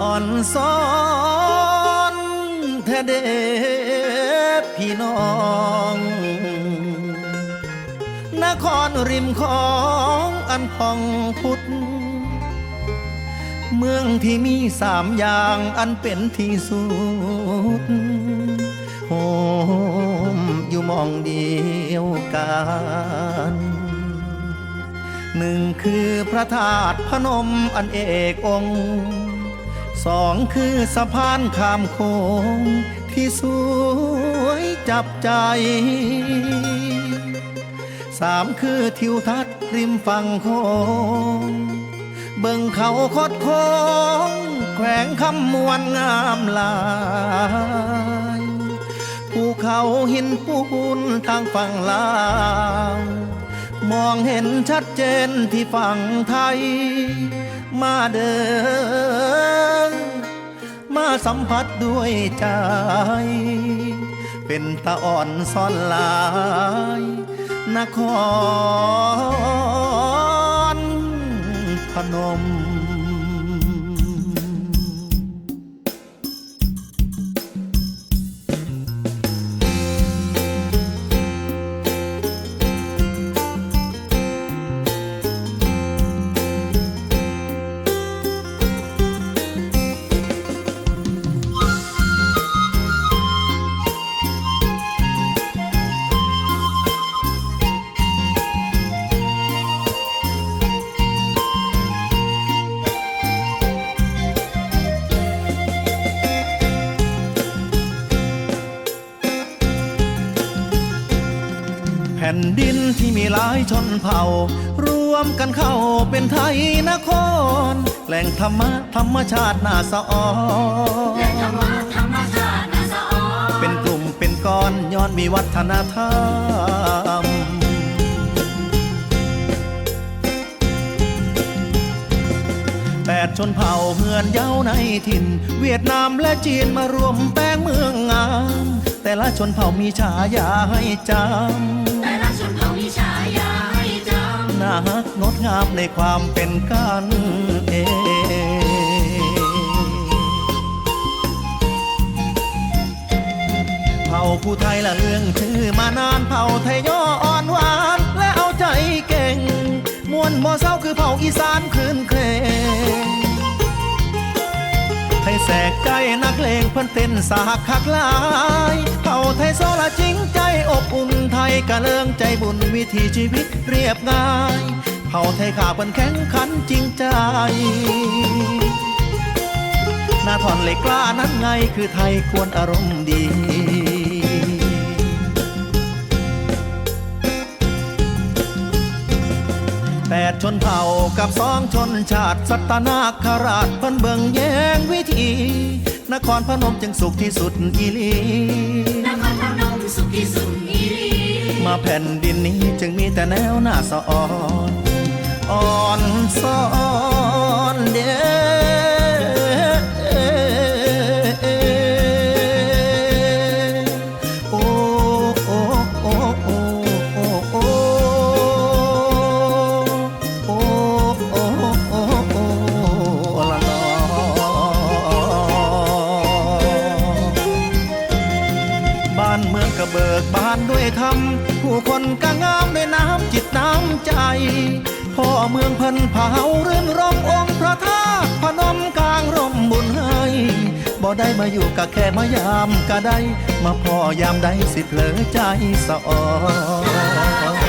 อ่อนซ้อนแท้เดพี่น้อง นครริมของอันพองพุทธเมืองที่มีสามอย่างอันเป็นที่สุดโฮมอยู่มองเดียวกันหนึ่งคือพระธาตุพนมอันเอกองค์ สองคือสะพานข้ามโค้งที่สวยจับใจสามคือทิวทัศน์ริมฝั่งโค้งเบิ่งเขาคดโค้งแขวงคำมวลงามหลายภูเขาหินปูนทางฝั่งลาว มองเห็นชัดเจนที่ฝั่งไทย มาเดินมาสัมผัสด้วยใจ เป็นตาอ่อนซ่อนลาย นครพนม ผ่นดินที่มีหลายชนเผ่า รวมกันเข้าเป็นไทยนคร แหล่งธรรมะธรรมชาติน่าสะออนธรรมะธรรมชาติน่าสะออนเป็นกลุ่มเป็นก้อนย้อนมีวัฒนธรรม แปดชนเผ่าเฮือนเย้าในถิ่น เวียดนามและจีนมารวมแป้งเมืองงามแต่ละชนเผ่ามีฉายาให้จำ นักงดงามในความเป็นกันเองเผ่าผู้ไทยละเรื่องชื่อมานานเผ่าไทยย่ออ่อนหวาน และเอาใจเก่ง มวนบ่เศร้าคือเผ่าอีสานคืนเครง สกใจนักเลงเพิ่นเต้นสาคักลายเผ่าไทยโซละจริงใจอบอุ่นไทยกะเลิงใจบุญวิถีชีวิตเรียบง่ายเผ่าไทยขาเพิ่นแข็งขันจริงใจหน้าทอนเหล็กกล้านั้นไงคือไทยควรอารมณ์ดี ดชนเผ่ากับสองชนชาติ สัตนาคราชเพิ่นเบิ่งแย้งวิธี นครพนมจึงสุขที่สุดอีหลีำนครพนมสุขที่สุดอีหลีมาแผ่นดินนี้จึงมีแต่แนวหน้าสะอ่อนานเมืองกระเบิกบานด้วยธรรมผู้คนก็งามด้วยน้ำจิตน้ำใจพ่อเมืองเพันเผาเรื่นรมองค์พระธาตุพนมกลางร่มบุญให้บ่ได้มาอยู่กะแค่มายามก็ได้ มาพ่อยามใดสิเผลอใจสะออน